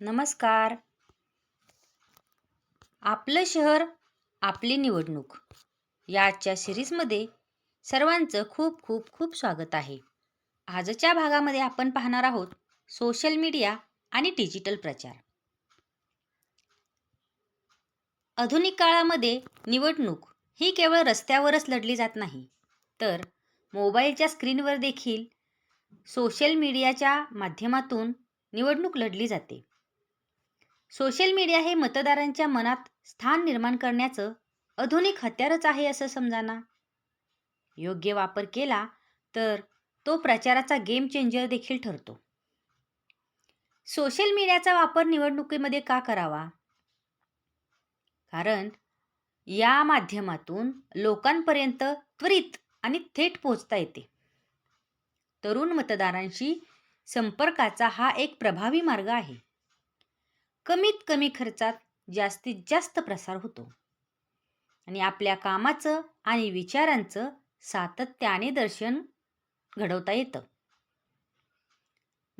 नमस्कार. आपलं शहर आपली निवडणूक. या आजच्या सिरीजमध्ये सर्वांचं खूप खूप खूप स्वागत आहे. आजच्या भागामध्ये आपण पाहणार आहोत सोशल मीडिया आणि डिजिटल प्रचार. आधुनिक काळामध्ये निवडणूक ही केवळ रस्त्यावरच लढली जात नाही तर मोबाईलच्या स्क्रीनवर देखील सोशल मीडियाच्या माध्यमातून निवडणूक लढली जाते. सोशल मीडिया हे मतदारांच्या मनात स्थान निर्माण करण्याचं आधुनिक हत्यारच आहे असं समजाना. योग्य वापर केला तर तो प्रचाराचा गेम चेंजर देखील ठरतो. सोशल मीडियाचा वापर निवडणुकीमध्ये का करावा? कारण या माध्यमातून लोकांपर्यंत त्वरित आणि थेट पोहोचता येते. तरुण मतदारांशी संपर्काचा हा एक प्रभावी मार्ग आहे. कमीत कमी खर्चात जास्तीत जास्त प्रसार होतो. आणि आपल्या कामाचं आणि विचारांचं सातत्याने दर्शन घडवता येतं.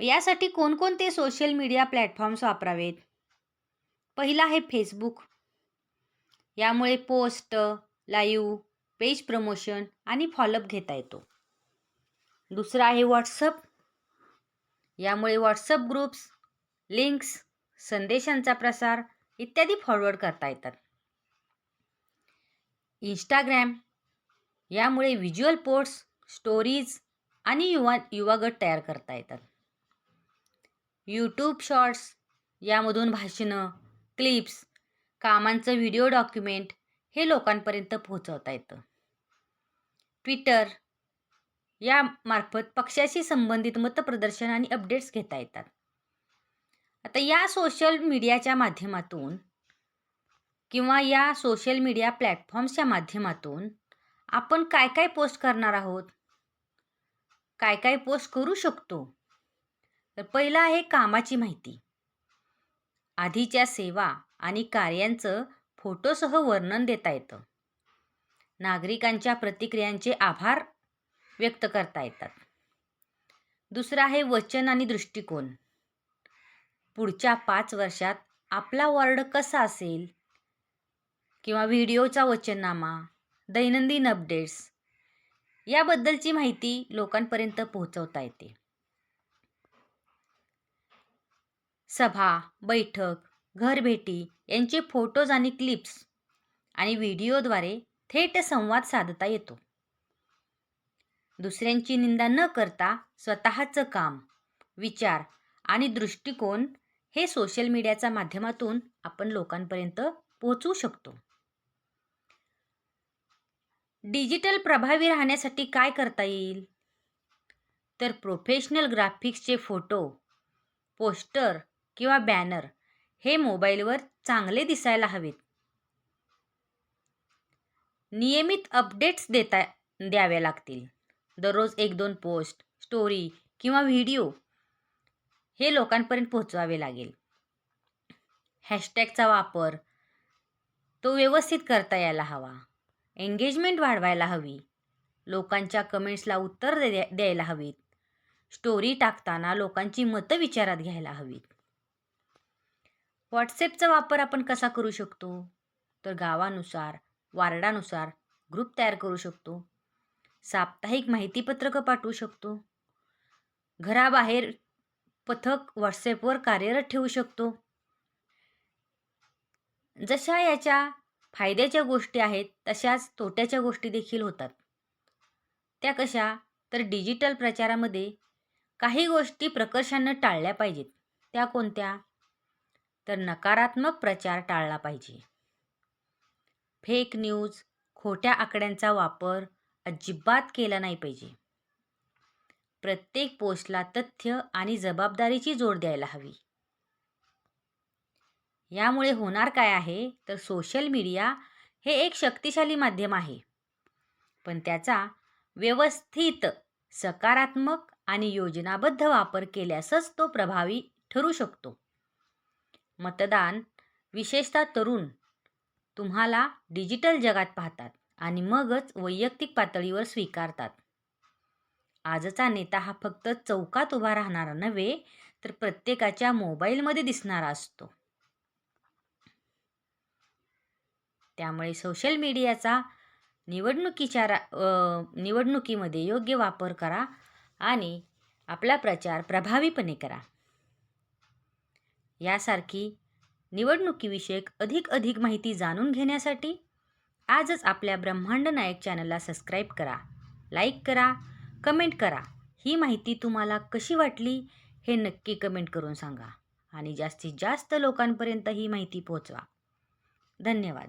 यासाठी कोणकोणते सोशल मीडिया प्लॅटफॉर्म्स वापरावेत? पहिला आहे फेसबुक यामुळे पोस्ट लाईव्ह पेज प्रमोशन आणि फॉलोअप घेता येतो. दुसरा आहे व्हॉट्सअप यामुळे व्हॉट्सअप ग्रुप्स लिंक्स संदेशांचा प्रसार इत्यादी फॉरवर्ड करता येतात. इंस्टाग्रॅम यामुळे व्हिज्युअल पोस्ट स्टोरीज आणि युवा युवा गट तयार करता येतात. यूट्यूब शॉर्ट्स यामधून भाषणं क्लिप्स कामांचं व्हिडिओ डॉक्युमेंट हे लोकांपर्यंत पोहोचवता येतं. ट्विटर यामार्फत पक्षाशी संबंधित मतप्रदर्शन आणि अपडेट्स घेता येतात. आता या सोशल मीडियाच्या माध्यमातून किंवा या सोशल मीडिया प्लॅटफॉर्म्सच्या माध्यमातून आपण काय काय पोस्ट करणार आहोत? काय काय पोस्ट करू शकतो? तर पहिलं आहे कामाची माहिती. आधीच्या सेवा आणि कार्यांचं फोटोसह वर्णन देता येतं. नागरिकांच्या प्रतिक्रियांचे आभार व्यक्त करता येतात. दुसरं आहे वचन आणि दृष्टिकोन. पुढच्या पाच वर्षात आपला वॉर्ड कसा असेल? किंवा व्हिडिओचा वचननामा दैनंदिन अपडेट्स याबद्दलची माहिती लोकांपर्यंत पोहोचवता येते. सभा बैठक घरभेटी यांचे फोटोज आणि क्लिप्स आणि व्हिडिओद्वारे थेट संवाद साधता येतो. दुसऱ्यांची निंदा न करता स्वतःचं काम विचार आणि दृष्टिकोन हे सोशल मीडियाच्या माध्यमातून आपण लोकांपर्यंत पोहोचवू शकतो. डिजिटल प्रभावी राहण्यासाठी काय करता येईल? तर प्रोफेशनल ग्राफिक्सचे फोटो पोस्टर किंवा बॅनर हे मोबाईलवर चांगले दिसायला हवेत. नियमित अपडेट्स देता द्याव्या लागतील. दररोज एक दोन पोस्ट स्टोरी किंवा व्हिडिओ हे लोकांपर्यंत पोहोचवावे लागेल. हॅशटॅगचा वापर. तो व्यवस्थित करता यायला हवा. एंगेजमेंट वाढवायला हवी. लोकांच्या कमेंट्सला उत्तर द्या द्यायला हवीत. स्टोरी टाकताना लोकांची मतं विचारात घ्यायला हवीत. व्हॉट्सॲपचा वापर आपण कसा करू शकतो? तर गावानुसार वार्डानुसार ग्रुप तयार करू शकतो. साप्ताहिक माहितीपत्रकं पाठवू शकतो. घराबाहेर पथक व्हॉट्सॲपवर कार्यरत ठेवू शकतो. जशा याच्या फायद्याच्या गोष्टी आहेत तशाच तोट्याच्या गोष्टी देखील होतात. त्या कशा? तर डिजिटल प्रचारामध्ये काही गोष्टी प्रकर्षानं टाळल्या पाहिजेत. त्या कोणत्या? तर नकारात्मक प्रचार टाळला पाहिजे. फेक न्यूज खोट्या आकड्यांचा वापर अजिबात केला नाही पाहिजे. प्रत्येक पोस्टला तथ्य आणि जबाबदारीची जोड द्यायला हवी. यामुळे होणार काय आहे? तर सोशल मीडिया हे एक शक्तिशाली माध्यम आहे. पण त्याचा व्यवस्थित सकारात्मक आणि योजनाबद्ध वापर केल्यासच तो प्रभावी ठरू शकतो. मतदान विशेषतः तरुण तुम्हाला डिजिटल जगात पाहतात आणि मगच वैयक्तिक पातळीवर स्वीकारतात. आजचा नेता हा फक्त चौकात उभा राहणारा नव्हे तर प्रत्येकाच्या मोबाईलमध्ये दिसणारा असतो. त्यामुळे सोशल मीडियाचा निवडणुकीच्या रा निवडणुकीमध्ये योग्य वापर करा आणि आपला प्रचार प्रभावीपणे करा. यासारखी निवडणुकीविषयक अधिक अधिक माहिती जाणून घेण्यासाठी आजच आपल्या ब्रह्मांड नायक चॅनलला सबस्क्राईब करा लाईक करा कमेंट करा. ही माहिती तुम्हाला कशी वाटली हे नक्की कमेंट करून सांगा. आणि जास्तीत जास्त लोकांपर्यंत ही माहिती पोहोचवा. धन्यवाद.